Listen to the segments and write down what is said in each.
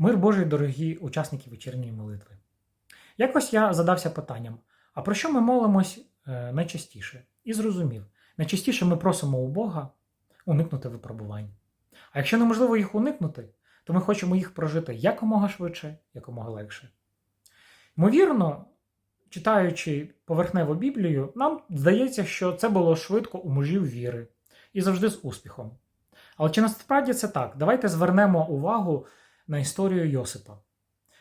Мир Божий, дорогі учасники вечірньої молитви. Якось я задався питанням: а про що ми молимось е, найчастіше? І зрозумів, найчастіше ми просимо у Бога уникнути випробувань. А якщо неможливо їх уникнути, то ми хочемо їх прожити якомога швидше, якомога легше. Ймовірно, читаючи поверхневу Біблію, нам здається, що це було швидко у мужів віри і завжди з успіхом. Але чи насправді це так? Давайте звернемо увагу на історію Йосипа.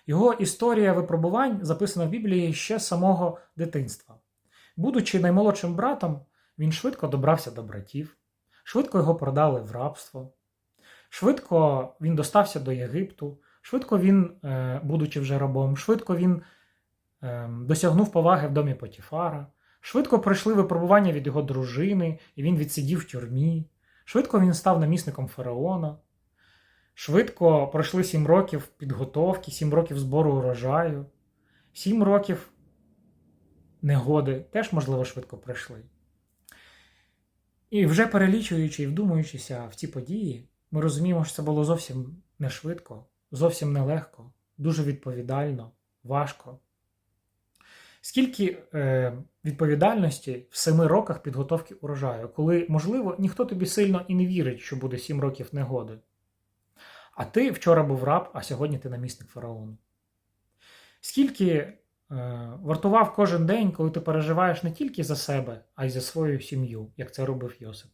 Його історія випробувань записана в Біблії ще з самого дитинства. Будучи наймолодшим братом, він швидко добрався до братів, швидко його продали в рабство, швидко він достався до Єгипту, швидко він, е, будучи вже рабом, швидко він е, досягнув поваги в домі Потіфара, швидко пройшли випробування від його дружини, і він відсидів в тюрмі, швидко він став намісником фараона. Швидко пройшли сім років підготовки, сім років збору урожаю, сім років негоди теж, можливо, швидко пройшли. І вже перелічуючи і вдумуючися в ці події, ми розуміємо, що це було зовсім не швидко, зовсім нелегко, дуже відповідально, важко. Скільки е, відповідальності в семи роках підготовки урожаю, коли, можливо, ніхто тобі сильно і не вірить, що буде сім років негоди. А ти вчора був раб, а сьогодні ти намісник фараону. Скільки е, вартував кожен день, коли ти переживаєш не тільки за себе, а й за свою сім'ю, як це робив Йосип.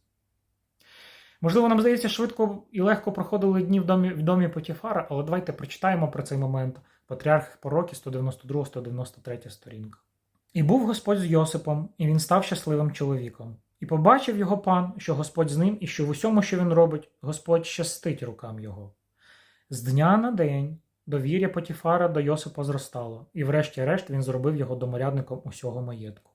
Можливо, нам здається, швидко і легко проходили дні в домі, в домі Потіфара, але давайте прочитаємо про цей момент Патріарх Пороки 192-193 сторінка. І був Господь з Йосипом, і він став щасливим чоловіком. І побачив його пан, що Господь з ним, і що в усьому, що він робить, Господь щастить рукам його. З дня на день довір'я Потіфара до Йосипа зростало, і врешті-решт він зробив його доморядником усього маєтку.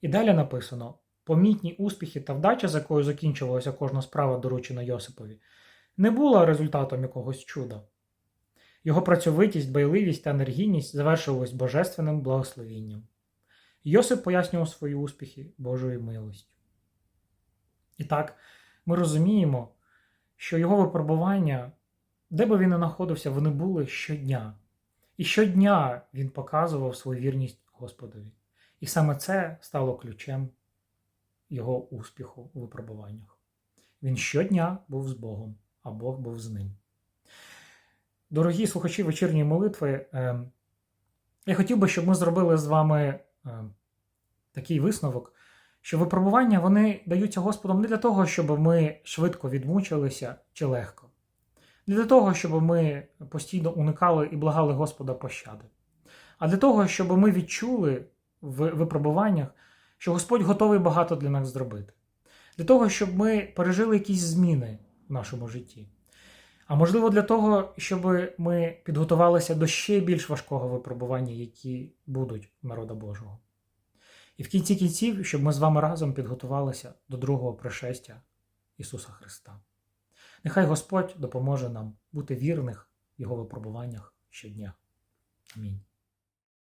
І далі написано: помітні успіхи та вдача, з якою закінчувалася кожна справа, доручена Йосипові, не була результатом якогось чуда. Його працьовитість, байливість та енергійність завершувались божественним благословінням. Йосип пояснював свої успіхи Божою милостю. І так, ми розуміємо, що його випробування, де би він не знаходився, вони були щодня. І щодня він показував свою вірність Господові. І саме це стало ключем його успіху у випробуваннях. Він щодня був з Богом, а Бог був з ним. Дорогі слухачі вечірньої молитви, е, я хотів би, щоб ми зробили з вами е, такий висновок, що випробування вони даються Господом не для того, щоб ми швидко відмучилися чи легко, не для того, щоб ми постійно уникали і благали Господа пощади, а для того, щоб ми відчули в випробуваннях, що Господь готовий багато для нас зробити, для того, щоб ми пережили якісь зміни в нашому житті. А можливо, для того, щоб ми підготувалися до ще більш важкого випробування, які будуть народа Божого. І в кінці кінців, щоб ми з вами разом підготувалися до другого пришестя Ісуса Христа. Нехай Господь допоможе нам бути вірних в Його випробуваннях щодня. Амінь.